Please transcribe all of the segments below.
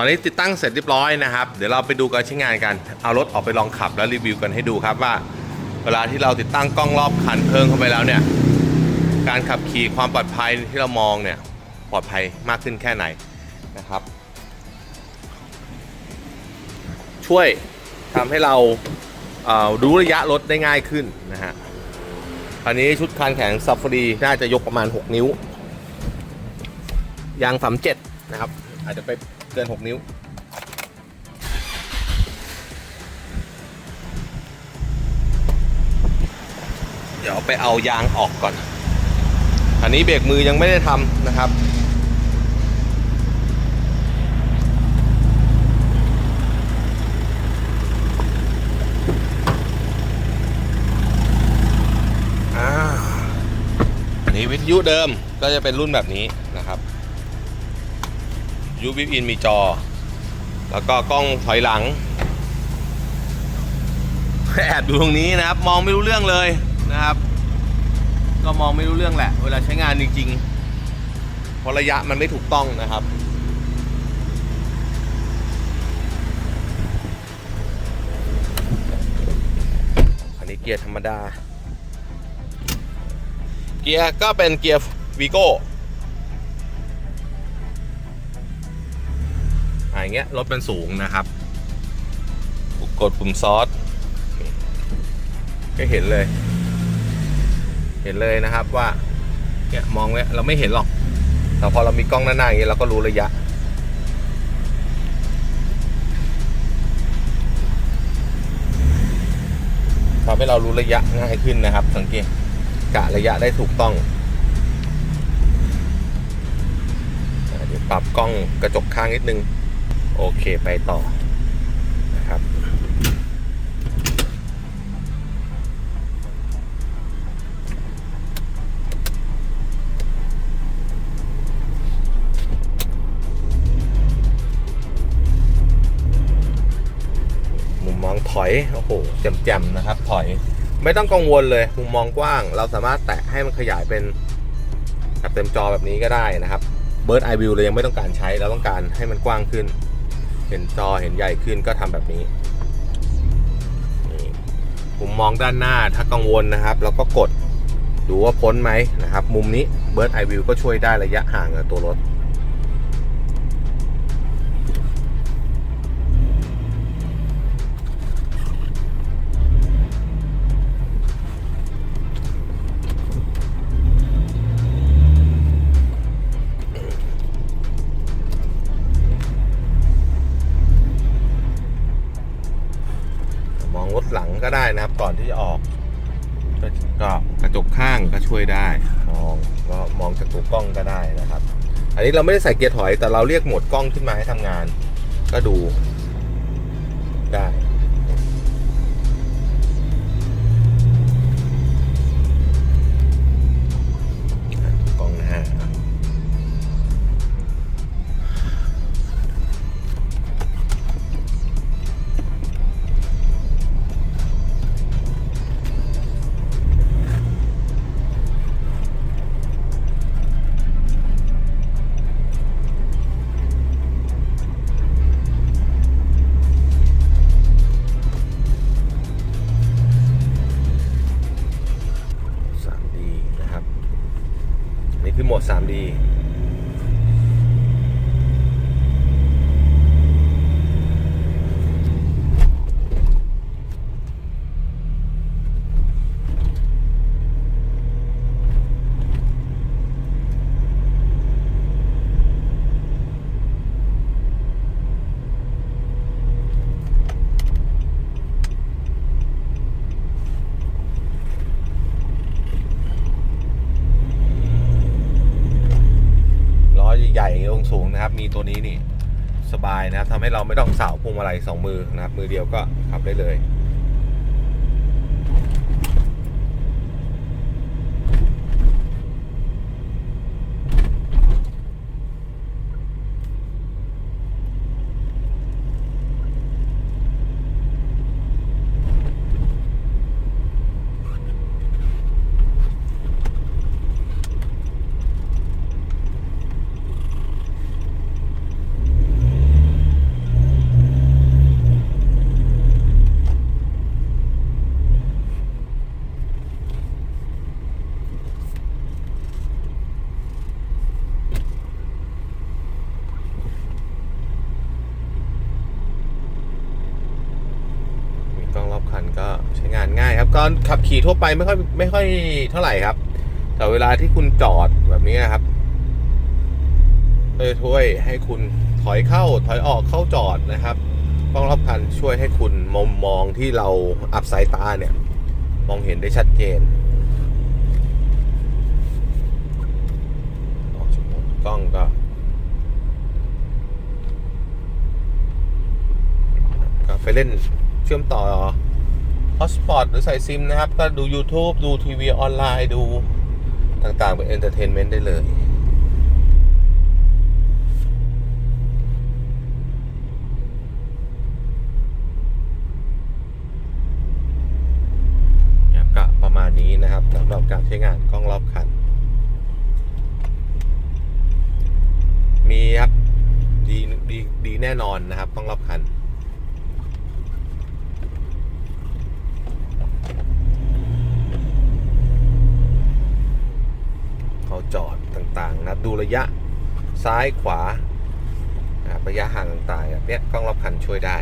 ตอนนี้ติดตั้งเสร็จเรียบร้อยนะครับ เดี๋ยวเราไปดูการใช้งานกัน เอารถออกไปลองขับแล้วรีวิวกันให้ดูครับว่า เวลาที่เราติดตั้งกล้องรอบคันเพิ่มเข้าไปแล้วเนี่ย การขับขี่ความปลอดภัยที่เรามองเนี่ยปลอดภัยมากขึ้นแค่ไหนนะครับ ช่วยทำให้เราเอ่อรู้ระยะรถได้ง่ายขึ้นนะฮะอันนี้ชุดคานแข็งซัฟฟารีน่าจะยกประมาณ 6 นิ้วยางสามเจ็ดนะครับ อาจจะไป เกิน 6 นิ้ว เดี๋ยวไปเอายางออกก่อน อันนี้เบรกมือยังไม่ได้ทำนะครับอ่าอันนี้วิทยุเดิมก็จะเป็นรุ่นแบบนี้นะครับ ยูบิอินมีจอ แล้วก็กล้องถอยหลังแอบดูตรงนี้นะครับ มองไม่รู้เรื่องเลยนะครับ ก็มองไม่รู้เรื่องแหละ เวลาใช้งานจริงๆเพราะระยะมันไม่ถูกต้องนะครับอันนี้เกียร์ธรรมดา เกียร์ก็เป็นเกียร์วีโก้ อย่างเงี้ยรถเป็นสูงนะครับ กดปุ่มซอสก็เห็นเลย เห็นเลยนะครับว่าเนี่ยมองไว้เราไม่เห็นหรอกแต่พอเรามีกล้องหน้าๆอย่างเงี้ยเราก็รู้ระยะทำให้เรารู้ระยะง่ายขึ้นนะครับ สังเกตกะระยะได้ถูกต้องเดี๋ยวปรับกล้องกระจกข้างนิดนึง โอเคไปต่อนะครับมุมมองถอย โอ้โหแจ่มๆนะครับ ถอย ไม่ต้องกังวลเลย มุมมองกว้าง เราสามารถแตะให้มันขยายเป็นแบบเต็มจอแบบนี้ก็ได้นะครับ Bird Eye View เรายังไม่ต้องการใช้ เราต้องการให้มันกว้างขึ้น เห็นจอเห็นใหญ่ขึ้นก็ทำแบบนี้มุมมองด้านหน้าถ้ากังวลนะครับเราก็กดดูว่าพ้นไหมนะครับ มุมนี้ Bird Eye View ก็ช่วยได้ระยะห่างกับตัวรถ บก่อนที่จะออกก็ก็กระจกข้างก็ช่วยได้มองก็มองจากตัวกล้องก็ได้นะครับ อันนี้เราไม่ได้ใส่เกียร์ถอยแต่เราเรียกโหมดกล้องขึ้นมาให้ทำงาน ก็ดูได้ 3D ล้อ ใหญ่ๆลงสูงนะครับ มีตัวนี้นี่สบายนะครับทำให้เราไม่ต้องสาวพวงมาลัยสองมือนะครับ มือเดียวก็ขับได้เลย ก็ใช้งานง่ายครับก็ขับขี่ทั่วไปไม่ค่อยไม่ค่อยเท่าไหร่ครับ แต่เวลาที่คุณจอดแบบนี้นะครับเออช่วยให้คุณถอยเข้าถอยออกเข้าจอดนะครับกล้องรอบคันช่วยให้คุณมองมองที่เราอับสายตาเนี่ย มองเห็นได้ชัดเจนออกจากโหมดกล้องก็ก็ไปเล่นเชื่อมต่อ ฮอสปอตหรือใส่ซิมนะครับ ก็ดู YouTube ดูทีวีออนไลน์ดูต่างๆ เป็นเอนเตอร์เทนเมนต์ได้เลยครับก็ประมาณนี้นะครับสำหรับการใช้งานกล้องรอบคัน มีครับ ดีดีดีแน่นอนนะครับกล้องรอบคัน เขาจอดต่างๆ นะครับดูระยะซ้ายขวาระยะห่างต่างๆแบบเนี้ยกล้องรอบคันช่วยได้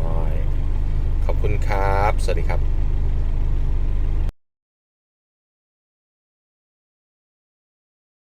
น้อยขอบคุณครับ สวัสดีครับ